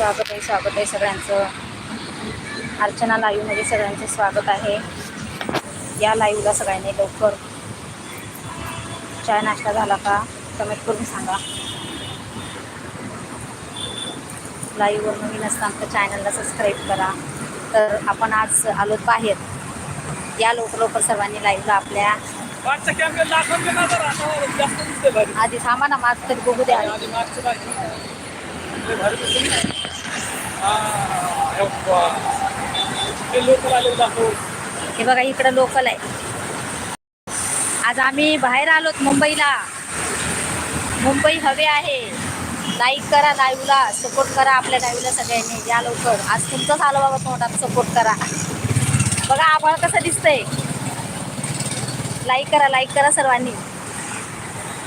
स्वागत आहे स्वागत आहे सगळ्यांचं. अर्चना लाईव्हमध्ये सगळ्यांचं स्वागत आहे. या लाईव्हला सगळ्यांनी लवकर चाय नाश्ता झाला का कमेंट करून सांगा. लाईव्हवर नवीन असताना चॅनलला सबस्क्राईब करा. तर आपण आज आलो बाहेर. या लवकर लवकर सर्वांनी लाईव्हला आपल्या आधी थांबा ना तरी बघू द्या. हे बघा. ते लोकल आले दाखव हे बघा इकडं लोकल आहे. आज आम्ही बाहेर आलोत मुंबईला. मुंबई हवे आहे. लाईक करा लाईव्हला सपोर्ट करा आपल्या लाईव्हला सगळ्यांनी. या लवकर. आज तुमचंच आलं बाबा तोंडात. सपोर्ट करा. बघा आभाळ कसं दिसतंय. लाईक करा लाईक करा सर्वांनी.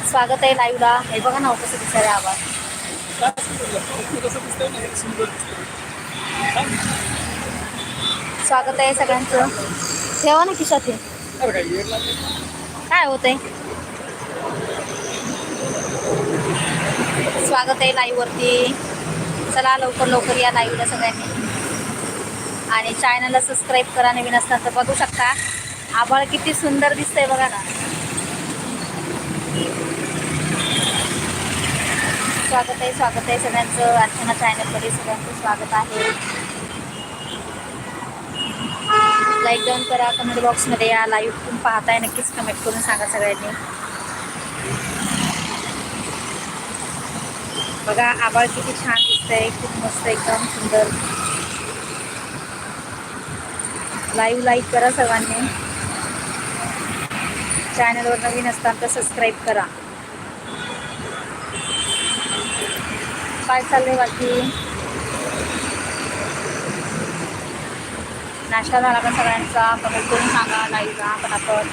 स्वागत आहे लाईव्हला हे बघा ना कसं दिसतंय आभाळ. स्वागत आहे सगळ्यांचं. ठेवा ना खिशात हे. काय होत आहे स्वागत आहे लाईव्ह वरती चला लवकर लवकर या लाईव्हला सगळ्यांनी. आणि चॅनलला सबस्क्राईब करा नवीन असतात तर बघू शकता. आभाळ किती सुंदर दिसतंय बघा ना. स्वागत आहे स्वागत आहे. सगळ्यांचं अर्चना चॅनलमध्ये सगळ्यांचं स्वागत आहे. लाईक डाऊन करा कमेंट बॉक्समध्ये या लाईव्ह तुम्ही पाहताय नक्कीच कमेंट करून सांगा सगळ्यांनी. बघा आभाळ किती छान दिसतंय खूप मस्त एकदम सुंदर. लाईव्ह लाईक करा सर्वांनी चॅनलवर नवीन असताना तर सबस्क्राईब करा. काय चाललंय बाकी? नाश्ता झाला का सगळ्यांचा? कमेंट करून सांगा लाईव्हला पटापट.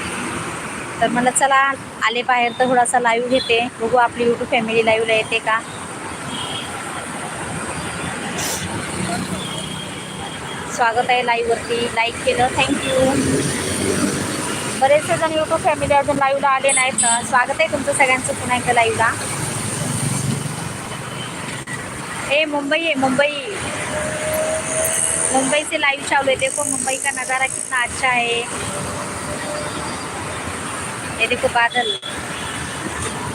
तर म्हणलं चला आले बाहेर तर थोडासा लाईव्ह घेते. बघू आपली यूट्यूब फॅमिली लाईव्हला येते का? स्वागत आहे लाईव्हवरती लाईक केलं. थँक्यू बरेचसे जण यूट्यूब फॅमिली अजून लाईव्हला आले नाहीत स्वागत आहे तुमचं सगळ्यांचं पुन्हा एकदा लाईव्हला ए मुंबई है मुंबई. मुंबई से लाइव चालू है देखो मुंबई का नज़ारा कितना अच्छा है ये देखो बादल.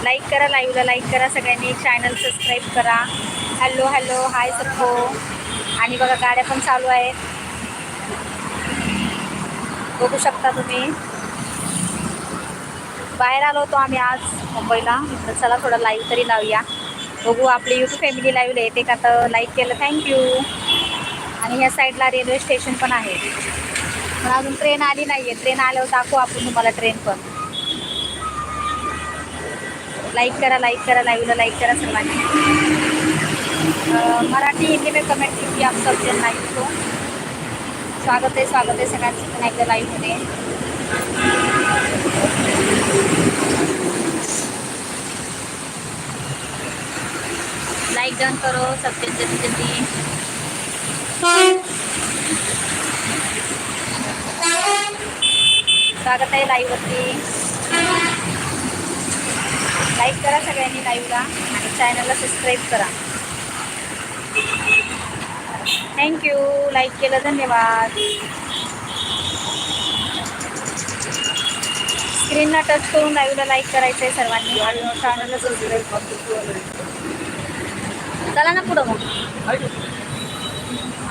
लाईक करा लाईव्हला लाईक करा सगळ्यांनी. चॅनल सबस्क्राईब करा. हॅलो हॅलो हाय सखो. आणि बघा गाड्या पण चालू आहेत. बघू शकता तुम्ही. बाहेर आलो होतो आम्ही आज मुंबईला. चला थोडं लाईव्ह तरी लावूया. बघू आपली युट्यूब फॅमिली लाईव्हला येते का तर लाईक केलं थँक्यू आणि ह्या साईडला रेल्वे स्टेशन पण आहे. पण अजून ट्रेन आली नाही आहे ट्रेन आल्यावर दाखवू आपण तुम्हाला ट्रेन पण. लाईक करा लाईक करा लाईव्हला लाईक करा सर्वांनी. मराठी हिंदी में कमेंट कीजिए आप सब जन लाईव्ह को स्वागत आहे स्वागत आहे सगळ्यांचं पण एकदा लाईव्हमध्ये लाईक डन करो सब जल्दी जल्दी. स्वागत आहे लाईव्हवरती. लाईक करा सगळ्यांनी लाईव्हला आणि चॅनलला सबस्क्राईब करा. थँक्यू लाईक केलं धन्यवाद. स्क्रीनला टच करून लाईव्हला लाईक करायचं आहे सर्वांनी. आणि चॅनलला सबस्क्राईब चला ना पुढं मग?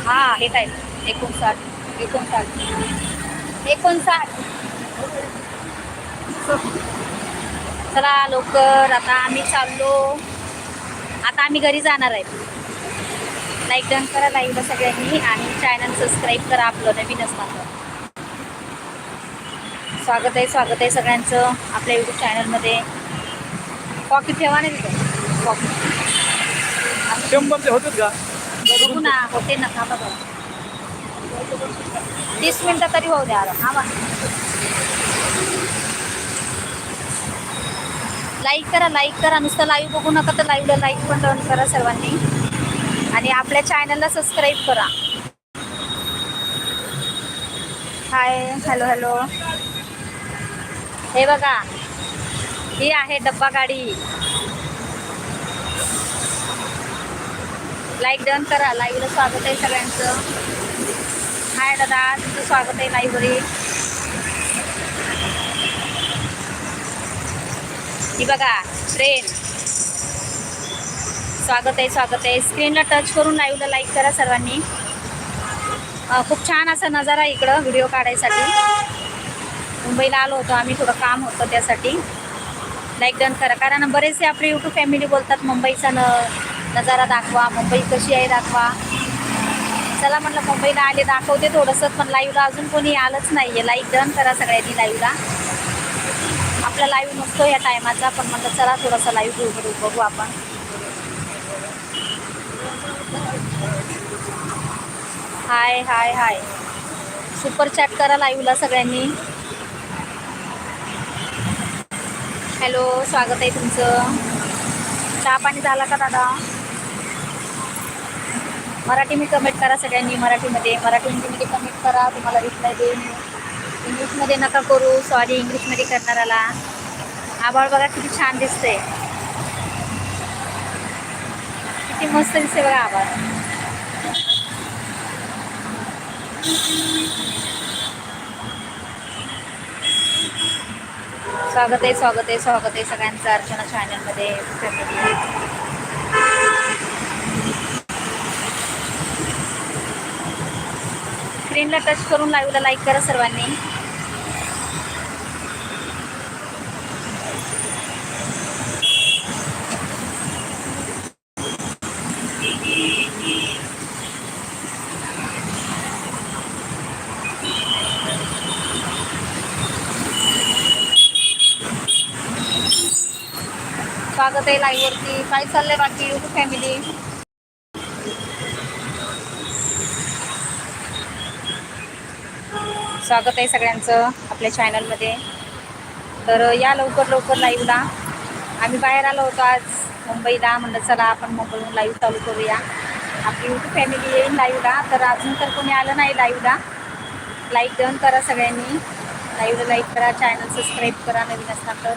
हा हे काय? एकोणसाठ. एकोणसाठ. एकोणसाठ. चला लवकर. आता आम्ही चाललो. आता आम्ही घरी जाणार आहे. लाईक डन करा लाईव्हला सगळ्यांनी. आणि चॅनल सबस्क्राईब करा आपलं नवीन असताना स्वागत आहे स्वागत आहे सगळ्यांचं आपल्या यूट्यूब चॅनलमध्ये कॉफी ठेवा ना तिथं. कॉफी शंभरचे होतेच का? बघू ना होते ना थांबा बघा तीस मिनटं तरी होऊ द्या आता थांबा. लाईक करा लाईक करा. नुसतं लाईव्ह बघू नका तर लाईव्हला लाईक पण डन करा सर्वांनी. आणि आपल्या चॅनलला सबस्क्राईब करा. हाय हॅलो हॅलो हे बघा. ही आहे डब्बा गाडी. लाईक डन करा. लाईव्हला स्वागत आहे सगळ्यांचं. हाय दादा. तुमचं स्वागत आहे लाईव्हवरील ही बघा ट्रेन स्वागत आहे स्वागत आहे. स्क्रीनला टच करून लाईव्हला लाईक करा सर्वांनी. खूप छान असा नजारा इकडं व्हिडिओ काढायसाठी. मुंबईला आलो होतो आम्ही थोडं काम होतं त्यासाठी. लाईक डन करा. कारण बरेचसे आपले यूट्यूब फॅमिली बोलतात मुंबईचा न नजारा दाखवा मुंबई कशी आहे दाखवा. चला म्हटलं मुंबईला आले दाखवते थोडंसं पण लाईव्हला अजून कोणी आलंच नाही आहे लाईक डन करा सगळ्यांनी लाईव्हला आपला लाईव्ह नसतो या टायमाचा पण म्हटलं चला थोडासा लाईव्ह घेऊ बघू आपण. हाय हाय हाय सुपर चॅट करा लाईव्हला सगळ्यांनी. हॅलो स्वागत आहे तुमचं. चहा पाणी झाला का दादा? मराठी मी कमेंट करा सगळ्यांनी. मराठीमध्ये मराठी हिंदीमध्ये कमेंट करा. तुम्हाला रिप्लाय देईन. इंग्लिशमध्ये नका करू. सॉरी इंग्लिशमध्ये करणाराला आभाळ बघा किती छान दिसते किती मस्त दिसते बघा आभाळ. स्वागत आहे स्वागत आहे स्वागत आहे सगळ्यांचं अर्चना चॅनलमध्ये स्क्रीनला टच करून लाईव्हला लाईक करा सर्वांनी. स्वागत आहे लाईव्हवरती काय चाललंय बाकी? युट्यूब फॅमिली स्वागत आहे सगळ्यांचं आपल्या चॅनलमध्ये तर या लवकर लवकर लाईव्हला आम्ही बाहेर आलो होतो आज मुंबईला. म्हणलं चला आपण मुंबईहून लाईव्ह चालू करूया. आपली युट्यूब फॅमिली येईल लाईव्हला तर अजून तर कोणी आलं नाही लाईव्हला लाईक डन करा सगळ्यांनी. लाईव्हला लाईक करा चॅनल सबस्क्राईब करा नवीन असणार तर.